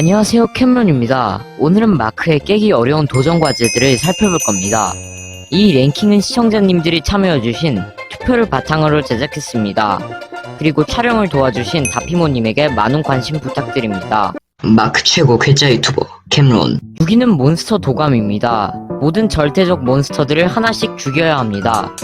안녕하세요 캠런입니다. 오늘은 마크의 깨기 어려운 도전 과제들을 살펴볼 겁니다. 이 랭킹은 시청자님들이 참여해주신 투표를 바탕으로 제작했습니다. 그리고 촬영을 도와주신 다피모님에게 많은 관심 부탁드립니다. 마크 최고 괴짜 유튜버 캠론 무기는 몬스터 도감입니다. 모든 절대적 몬스터들을 하나씩 죽여야 합니다.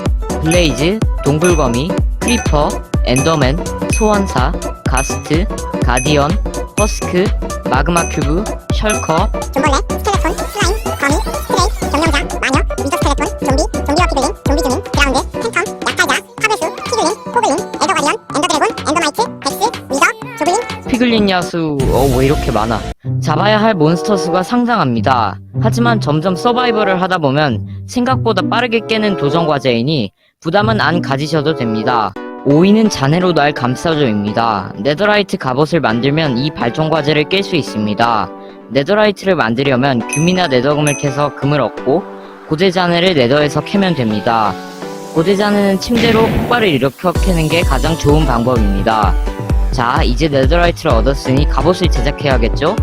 블레이즈, 동굴거미, 크리퍼, 엔더맨, 소환사, 가스트, 가디언, 허스크, 마그마 큐브, 셜커, 존벌레, 스켈레톤, 슬라임, 거미, 스트레이, 점령자, 마녀, 미저 스켈레톤, 좀비, 좀비와 피글린, 좀비 주민, 그라운드, 팬텀, 약탈자, 카베수, 피글린, 포글린, 에더가디언, 엔더드래곤, 엔더마이트, 덱스, 위저, 조블린, 피글린 야수, 어, 왜 이렇게 많아? 잡아야 할 몬스터 수가 상당합니다. 하지만 점점 서바이벌을 하다 보면 생각보다 빠르게 깨는 도전 과제이니 부담은 안 가지셔도 됩니다. 5위는 자네로 날 감싸줘입니다. 네더라이트 갑옷을 만들면 이 발전 과제를 깰 수 있습니다. 네더라이트를 만들려면 금이나 네더금을 캐서 금을 얻고 고대 자네를 네더에서 캐면 됩니다. 고대 자네는 침대로 폭발을 일으켜 캐는 게 가장 좋은 방법입니다. 자, 이제 네더라이트를 얻었으니 갑옷을 제작해야겠죠?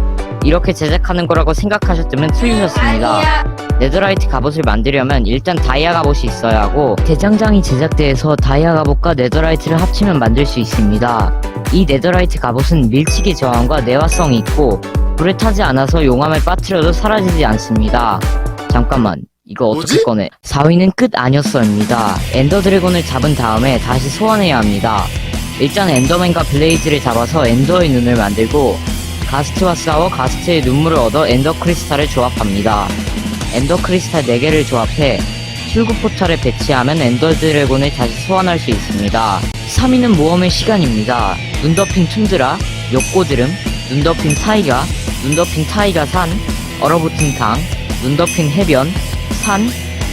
이렇게 제작하는 거라고 생각하셨다면 틀리셨습니다. 네더라이트 갑옷을 만들려면 일단 다이아 갑옷이 있어야 하고 대장장이 제작대에서 다이아 갑옷과 네더라이트를 합치면 만들 수 있습니다. 이 네더라이트 갑옷은 밀치기 저항과 내화성이 있고 불에 타지 않아서 용암을 빠뜨려도 사라지지 않습니다. 잠깐만 이거 어떻게 뭐지? 꺼내 4위는 끝 아니었어입니다. 엔더 드래곤을 잡은 다음에 다시 소환해야 합니다. 일단 엔더맨과 블레이즈를 잡아서 엔더의 눈을 만들고 가스트와 싸워 가스트의 눈물을 얻어 엔더 크리스탈을 조합합니다. 엔더 크리스탈 4개를 조합해 출구 포탈에 배치하면 엔더 드래곤을 다시 소환할 수 있습니다. 3위는 모험의 시간입니다. 눈 덮인 툰드라, 욕고드름, 눈 덮인 타이가, 눈 덮인 타이가 산, 얼어붙은 강, 눈 덮인 해변, 산,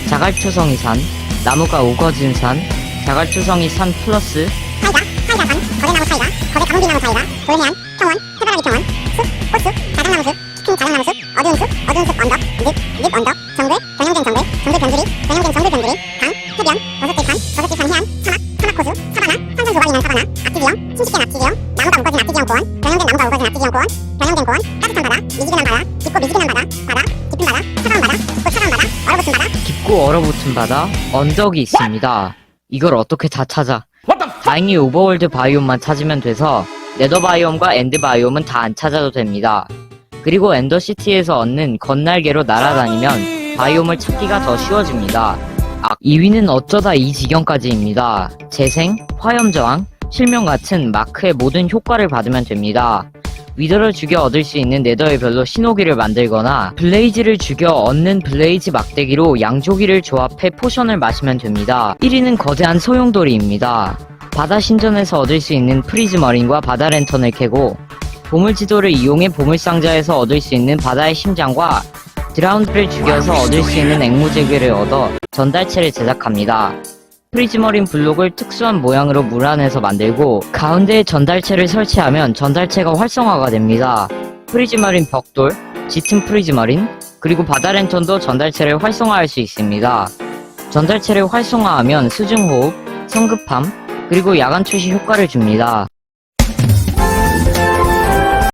자갈투성이 산, 나무가 우거진 산, 자갈투성이 산 플러스 타이가, 타이가 산, 거대나무 타이가, 거대 가문비나무 타이가, 돌해안, 평원, 해바라기 평원, 어두운 숲, 어두운 숲 언덕, 늪, 늪 언덕, 정글, 변형된 정글, 정글 변두리, 변형된 정글 변두리, 강, 해변, 버섯들 산, 버섯들 산 해안, 사막, 사막 호수, 사바나, 산산 조각이 난 사바나, 악지기형, 침식된 악지기형, 나무가 우거진 악지기형 고원, 변형된 나무가 우거진 악지기형 고원, 변형된 고원, 따뜻한 바다, 미지근한 바다, 깊고 미지근한 바다, 바다, 깊은 바다, 차가운 바다, 깊고 차가운 바다, 얼어붙은 바다, 깊고 얼어붙은 바다, 언덕이 있습니다. 이걸 어떻게 다 찾아? 다행히 오버월드 바이옴만 찾으면 돼서 네더 바이옴과 엔드 바이옴은 다 안 찾아도 됩니다. 그리고 엔더시티에서 얻는 건날개로 날아다니면 바이옴을 찾기가 더 쉬워집니다. 아, 2위는 어쩌다 이 지경까지입니다. 재생, 화염저항, 실명 같은 마크의 모든 효과를 받으면 됩니다. 위더를 죽여 얻을 수 있는 네더의 별로 신호기를 만들거나 블레이즈를 죽여 얻는 블레이즈 막대기로 양조기를 조합해 포션을 마시면 됩니다. 1위는 거대한 소용돌이입니다. 바다 신전에서 얻을 수 있는 프리즈 머린과 바다 랜턴을 캐고 보물 지도를 이용해 보물 상자에서 얻을 수 있는 바다의 심장과 드라운드를 죽여서 얻을 수 있는 앵무제귀를 얻어 전달체를 제작합니다. 프리즈머린 블록을 특수한 모양으로 물 안에서 만들고 가운데에 전달체를 설치하면 전달체가 활성화가 됩니다. 프리즈머린 벽돌, 짙은 프리즈머린, 그리고 바다 랜턴도 전달체를 활성화할 수 있습니다. 전달체를 활성화하면 수중호흡, 성급함, 그리고 야간 투시 효과를 줍니다.